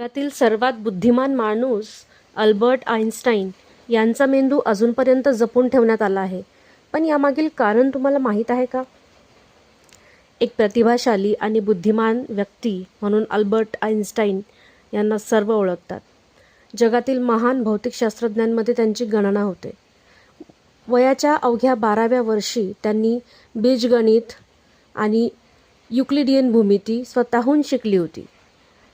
जगातील सर्वात बुद्धिमान माणूस अल्बर्ट आइन्स्टाईन यांचा मेंदू अजूनपर्यंत जपून ठेवण्यात आला आहे. पण यामागील कारण तुम्हाला माहीत आहे का? एक प्रतिभाशाली आणि बुद्धिमान व्यक्ती म्हणून अल्बर्ट आइन्स्टाईन यांना सर्व ओळखतात. जगातील महान भौतिकशास्त्रज्ञांमध्ये त्यांची गणना होते. वयाच्या अवघ्या बाराव्या वर्षी त्यांनी बीजगणित आणि युक्लिडियन भूमिती स्वतःहून शिकली होती.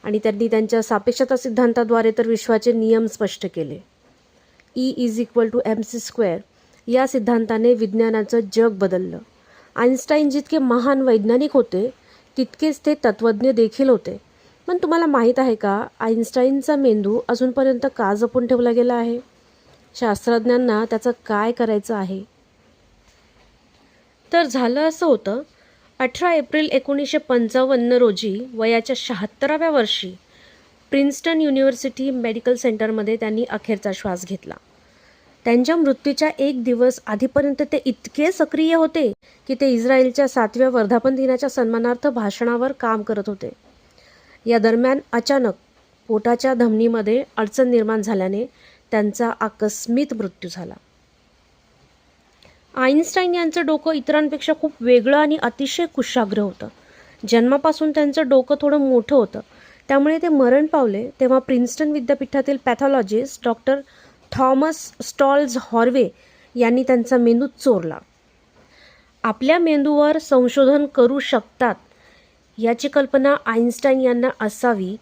आणि त्यांनी त्यांच्या सापेक्षता सिद्धांताद्वारे तर विश्वाचे नियम स्पष्ट केले. E is equal to M C square या सिद्धांताने विज्ञानाचं जग बदललं. आइन्स्टाईन जितके महान वैज्ञानिक होते तितकेच ते तत्त्वज्ञ देखील होते. पण तुम्हाला माहीत आहे का आइन्स्टाईनचा मेंदू अजूनपर्यंत का जपून ठेवला गेला आहे? शास्त्रज्ञांना त्याचं काय करायचं आहे? तर झालं असं होतं अठरा एप्रिल एकोणीसशे पंचावन्न रोजी वयाच्या शहात्तराव्या वर्षी प्रिन्स्टन युनिव्हर्सिटी मेडिकल सेंटरमध्ये त्यांनी अखेरचा श्वास घेतला. त्यांच्या मृत्यूच्या एक दिवस आधीपर्यंत ते इतके सक्रिय होते की ते इस्रायलच्या सातव्या वर्धापन दिनाच्या सन्मानार्थ भाषणावर काम करत होते. या दरम्यान अचानक पोटाच्या धमनीमध्ये अडचण निर्माण झाल्याने त्यांचा आकस्मित मृत्यू झाला. आईन्स्टाईन यांचं डोकं इतरांपेक्षा खूप वेगळं आणि अतिशय कुशाग्र होतं. जन्मापासून त्यांचं डोकं थोडं मोठं होतं. त्यामुळे ते मरण पावले तेव्हा प्रिन्स्टन विद्यापीठातील pathologist doctor Thomas Stoltz Harvey यांनी त्यांचा मेंदू चोरला. आपल्या मेंदूवर संशोधन करू शकतात याची कल्पना आईन्स्टाईन यांना असावी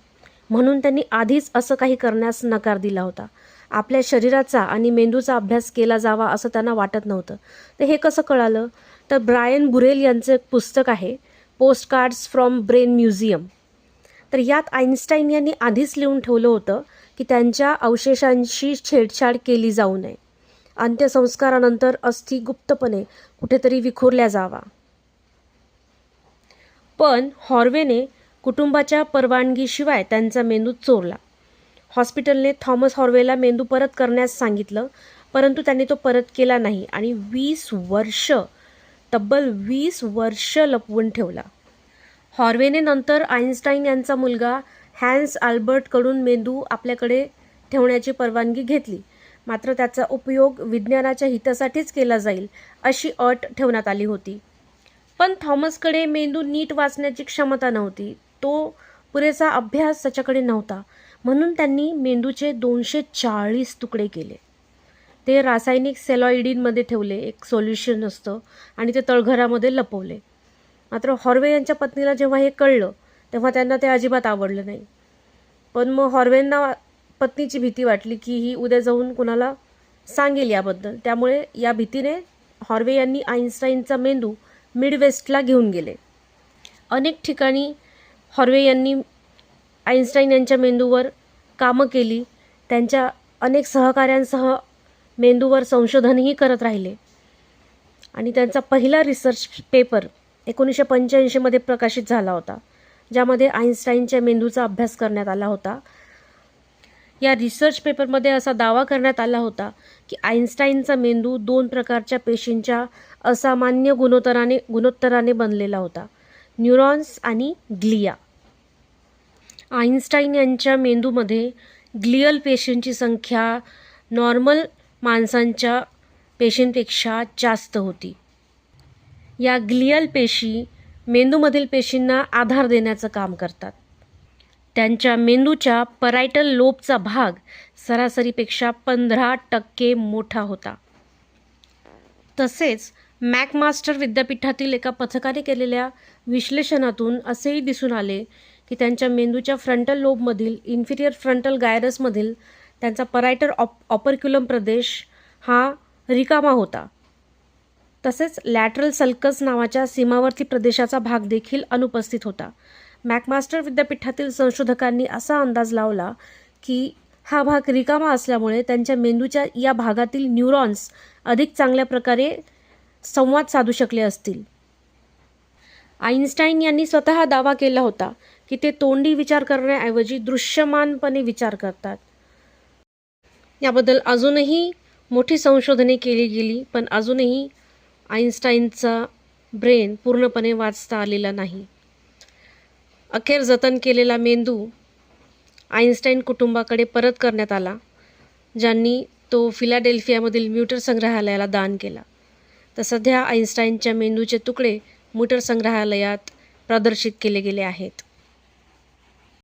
म्हणून त्यांनी आधीच असं काही करण्यास नकार दिला होता. आपल्या शरीराचा आणि मेंदूचा अभ्यास केला जावा असं त्यांना वाटत नव्हतं. तर हे कसं कळालं? तर ब्रायन बुरेल यांचं एक पुस्तक आहे post cards from brain museum तर यात आईन्स्टाईन यांनी आधीच लिहून ठेवलं होतं की त्यांच्या अवशेषांशी छेडछाड केली जाऊ नये. अंत्यसंस्कारानंतर अस्थि गुप्तपणे कुठेतरी विखुरल्या जावा. पण हॉर्वेने कुटुंबाच्या परवानगीशिवाय त्यांचा मेंदू चोरला. हॉस्पिटलने थॉमस हॉर्वेला मेंदू परत करण्यास सांगितलं परंतु त्यांनी तो परत केला नाही आणि वीस वर्ष तब्बल वीस वर्ष लपवून ठेवला. हॉर्वेने नंतर आईन्स्टाईन यांचा मुलगा हॅन्स आल्बर्टकडून मेंदू आपल्याकडे ठेवण्याची परवानगी घेतली. मात्र त्याचा उपयोग विज्ञानाच्या हितासाठीच केला जाईल अशी अट ठेवण्यात आली होती. पण थॉमसकडे मेंदू नीट वाचण्याची क्षमता नव्हती. तो पुरेसा अभ्यास त्याच्याकडे नव्हता. म्हणून त्यांनी मेंदूचे दोनशे चाळीस तुकडे केले. ते रासायनिक सेलॉइडीनमध्ये ठेवले एक सोल्युशन असतं आणि ते तळघरामध्ये लपवले. मात्र हॉर्वे यांच्या पत्नीला जेव्हा हे कळलं तेव्हा त्यांना ते अजिबात आवडलं नाही. पण मग हॉर्वेंना पत्नीची भीती वाटली की ही उद्या जाऊन कुणाला सांगेल याबद्दल. त्यामुळे या भीतीने हॉर्वे यांनी आईन्स्टाईनचा मेंदू मिडवेस्टला घेऊन गेले. अनेक ठिकाणी हॉर्वे यांनी आईन्स्टाईन यांच्या मेंदूवर कामं केली. त्यांच्या अनेक सहकाऱ्यांसह मेंदूवर संशोधनही करत राहिले. आणि त्यांचा पहिला रिसर्च पेपर एकोणीसशे पंच्याऐंशीमध्ये प्रकाशित झाला होता ज्यामध्ये आईन्स्टाईनच्या मेंदूचा अभ्यास करण्यात आला होता. या रिसर्च पेपरमध्ये असा दावा करण्यात आला होता की आईन्स्टाईनचा मेंदू दोन प्रकारच्या पेशींच्या असामान्य गुणोत्तराने गुणोत्तराने बनलेला होता न्यूरॉन्स आणि ग्लिया. आईन्स्टाईन यांच्या मेंदूमध्ये ग्लियल पेशींची संख्या नॉर्मल माणसांच्या पेशींपेक्षा जास्त होती. या ग्लियल पेशी मेंदूमधील पेशींना आधार देण्याचं काम करतात. त्यांच्या मेंदूच्या परायटल लोबचा भाग सरासरीपेक्षा पंधरा टक्के मोठा होता. तसेच मॅकमास्टर विद्यापीठातील एका पथकाने केलेल्या विश्लेषणातून असेही दिसून आले की त्यांच्या मेंदूच्या फ्रंटल लोबमधील इन्फिरियर फ्रंटल गायरसमधील त्यांचा परायटर ऑप ऑपरक्युलम प्रदेश हा रिकामा होता. तसेच लॅटरल सल्कस नावाच्या सीमावर्ती प्रदेशाचा भाग देखील अनुपस्थित होता. मॅकमास्टर विद्यापीठातील संशोधकांनी असा अंदाज लावला की हा भाग रिकामा असल्यामुळे त्यांच्या मेंदूच्या या भागातील न्यूरॉन्स अधिक चांगल्या प्रकारे संवाद साधू शकले असतील. आईन्स्टाईन यांनी स्वतः दावा केला होता की ते तोंडी विचार करण्याऐवजी दृश्यमानपणे विचार करतात. याबद्दल अजूनही मोठी संशोधने केली गेली पण अजूनही आईन्स्टाईनचा ब्रेन पूर्णपणे वाचता आलेला नाही. अखेर जतन केलेला मेंदू आईन्स्टाईन कुटुंबाकडे परत करण्यात आला ज्यांनी तो फिलाडेल्फियामधील म्युटर संग्रहालयाला दान केला. तर सध्या आईन्स्टाईनच्या मेंदूचे तुकडे म्युटर संग्रहालयात प्रदर्शित केले गेले आहेत.